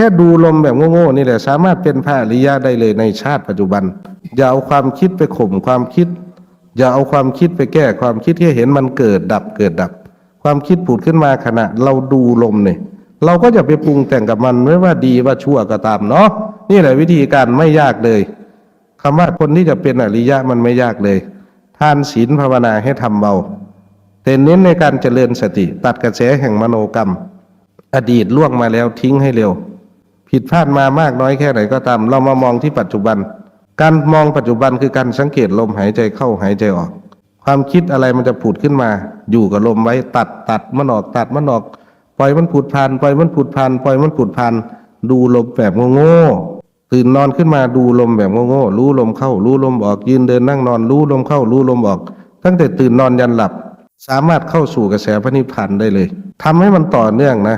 ค่ดูลมแบบโง่ๆนี่แหละ สามารถเป็นพระอริยะได้เลยในชาติปัจจุบัน อย่าเอาความคิดไปข่มความคิด อย่าเอาความคิดไปแก้ความคิดที่เห็นมันเกิดดับเกิดดับ ความคิดผุดขึ้นมาขณะ เราดูลมเนี่ยเราก็จะไปปรุงแต่งกับมันไม่ว่าดีว่าชั่วก็ตามเนาะนี่แหละวิธีการไม่ยากเลยคำว่าคนที่จะเป็นอริยะมันไม่ยากเลย ทานศีลภาวนาให้ทำเบาแต่เน้นในการเจริญสติ ตัดกระแสแห่งมโนกรรม อดีตล่วงมาแล้วทิ้งให้เร็ว ผิดพลาดมามากน้อยแค่ไหนก็ตาม เรามามองที่ปัจจุบัน การมองปัจจุบันคือการสังเกตลมหายใจเข้าหายใจออก ความคิดอะไรมันจะผุดขึ้นมา อยู่กับลมไว้ตัดตัดมันออกตัดมันออก ปล่อยมันผุดผ่านปล่อยมันผุดผ่านปล่อยมันผุดผ่านดูลมแบบโง่ๆตื่นนอนขึ้นมาดูลมแบบโง่ๆรู้ลมเข้า รู้ลมออกยืนเดินนั่งนอน รู้ลมเข้า รู้ลมออก ตั้งแต่ตื่นนอนยันหลับ สามารถเข้าสู่กระแสพระนิพพานได้เลยทำให้มันต่อเนื่องนะ